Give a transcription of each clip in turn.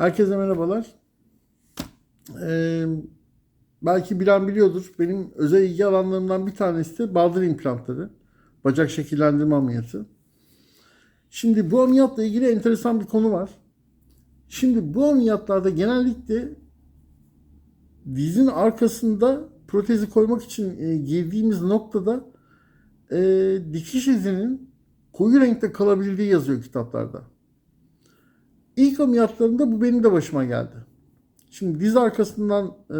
Herkese merhabalar. Ee, belki bilen biliyordur. Benim özel ilgi alanlarımdan bir tanesi de baldır implantları. Bacak şekillendirme ameliyatı. Şimdi bu ameliyatla ilgili enteresan bir konu var. Şimdi bu ameliyatlarda genellikle dizin arkasında protezi koymak için e, girdiğimiz noktada e, dikiş izinin koyu renkte kalabildiği yazıyor kitaplarda. İlk ameliyatlarında bu benim de başıma geldi. Şimdi diz arkasından e,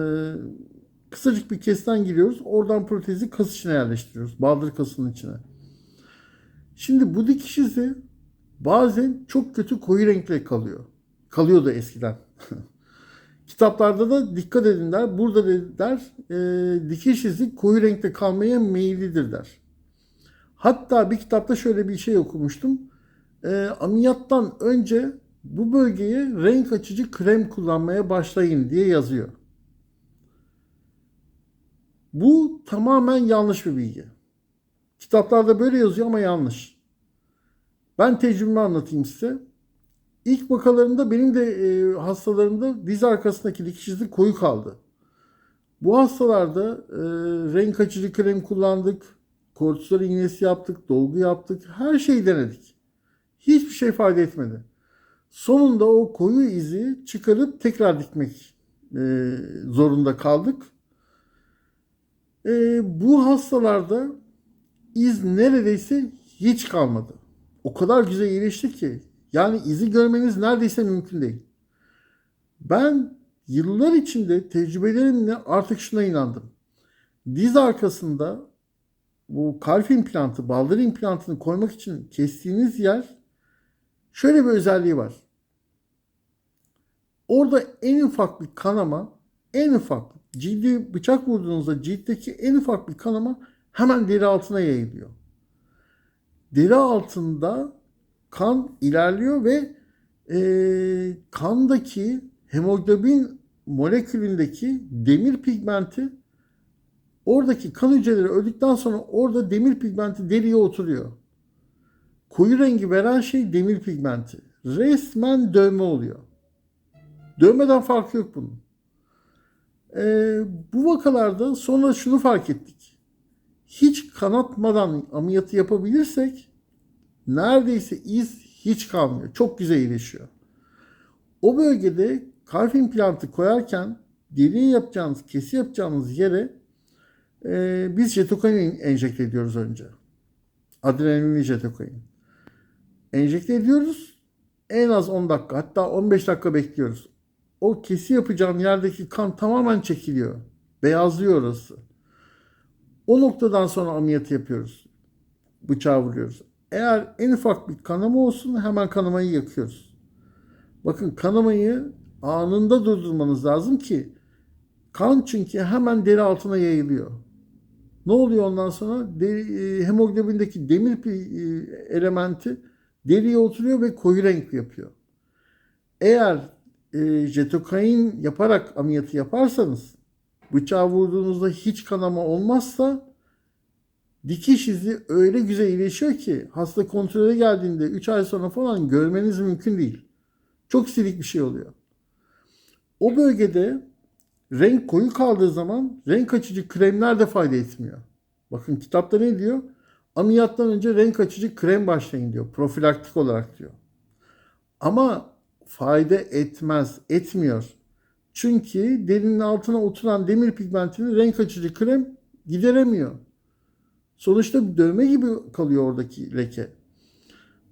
kısacık bir kesten giriyoruz. Oradan protezi kas içine yerleştiriyoruz. Baldır kasının içine. Şimdi bu dikiş izi bazen çok kötü koyu renkle kalıyor. Kalıyordu eskiden. Kitaplarda da dikkat edin der. Burada der e, dikiş izi koyu renkte kalmaya meyillidir der. Hatta bir kitapta şöyle bir şey okumuştum. E, ameliyattan önce bu bölgeye renk açıcı krem kullanmaya başlayın diye yazıyor. Bu tamamen yanlış bir bilgi. Kitaplarda böyle yazıyor ama yanlış. Ben tecrübemi anlatayım size. İlk vakalarımda benim de e, hastalarımda diz arkasındaki dikiş izi koyu kaldı. Bu hastalarda e, renk açıcı krem kullandık, kortizol iğnesi yaptık, dolgu yaptık, her şeyi denedik. Hiçbir şey fayda etmedi. Sonunda o koyu izi çıkarıp tekrar dikmek e, zorunda kaldık. E, bu hastalarda iz neredeyse hiç kalmadı. O kadar güzel iyileşti ki. Yani izi görmeniz neredeyse mümkün değil. Ben yıllar içinde tecrübelerimle artık şuna inandım. Diz arkasında bu kalp implantı, baldır implantını koymak için kestiğiniz yer şöyle bir özelliği var. Orada en ufak bir kanama, en ufak cildi bıçak vurduğunuzda ciltteki en ufak bir kanama hemen deri altına yayılıyor. Deri altında kan ilerliyor ve e, kandaki hemoglobin molekülündeki demir pigmenti oradaki kan hücreleri öldükten sonra orada demir pigmenti deriye oturuyor. Koyu rengi veren şey demir pigmenti. Resmen dövme oluyor. Dövmeden farkı yok bunun. Ee, bu vakalarda sonra şunu fark ettik. Hiç kanatmadan ameliyatı yapabilirsek neredeyse iz hiç kalmıyor. Çok güzel iyileşiyor. O bölgede kalp implantı koyarken deriye yapacağınız, kesi yapacağınız yere e, biz jetokain enjekte ediyoruz önce. Adrenalinli jetokain. Enjekte ediyoruz. En az 10 dakika hatta 15 dakika bekliyoruz. O kesi yapacağın yerdeki kan tamamen çekiliyor. Beyazlıyor orası. O noktadan sonra ameliyatı yapıyoruz. Bıçağı vuruyoruz. Eğer en ufak bir kanama olsun hemen kanamayı yakıyoruz. Bakın kanamayı anında durdurmanız lazım ki kan çünkü hemen deri altına yayılıyor. Ne oluyor ondan sonra? Deri, hemoglobindeki demir elementi deriye oturuyor ve koyu renk yapıyor. Eğer e, jetokain yaparak ameliyatı yaparsanız bıçağı vurduğunuzda hiç kanama olmazsa dikiş izi öyle güzel iyileşiyor ki hasta kontrole geldiğinde 3 ay sonra falan görmeniz mümkün değil. Çok silik bir şey oluyor. O bölgede renk koyu kaldığı zaman renk açıcı kremler de fayda etmiyor. Bakın kitapta ne diyor? Ameliyattan önce renk açıcı krem başlayın diyor. Profilaktik olarak diyor. Ama fayda etmez, etmiyor. Çünkü derinin altına oturan demir pigmentini renk açıcı krem gideremiyor. Sonuçta bir dövme gibi kalıyor oradaki leke.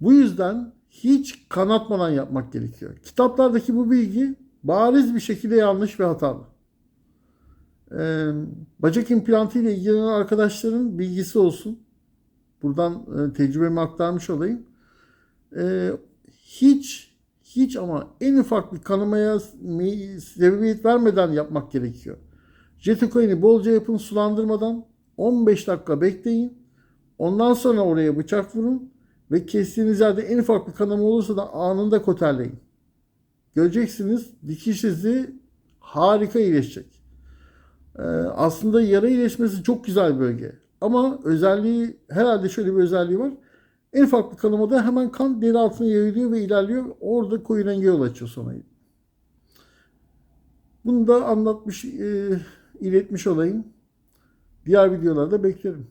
Bu yüzden hiç kanatmadan yapmak gerekiyor. Kitaplardaki bu bilgi bariz bir şekilde yanlış ve hatalı. Ee, bacak implantı ile ilgilenen arkadaşların bilgisi olsun. Buradan e, tecrübemi aktarmış olayım. Ee, hiç hiç ama en ufak bir kanamaya sebebiyet vermeden yapmak gerekiyor. Jetokaini bolca yapın sulandırmadan 15 dakika bekleyin. Ondan sonra oraya bıçak vurun ve kestiğiniz yerde en ufak bir kanama olursa da anında koterleyin. Göreceksiniz dikiş izi harika iyileşecek. Ee, aslında yara iyileşmesi çok güzel bölge. Ama özelliği herhalde şöyle bir özelliği var. En ufak bir kanamada hemen kan deri altına yayılıyor ve ilerliyor. Orada koyu renge yol açıyor sonra. Bunu da anlatmış, e, iletmiş olayım. Diğer videolarda beklerim.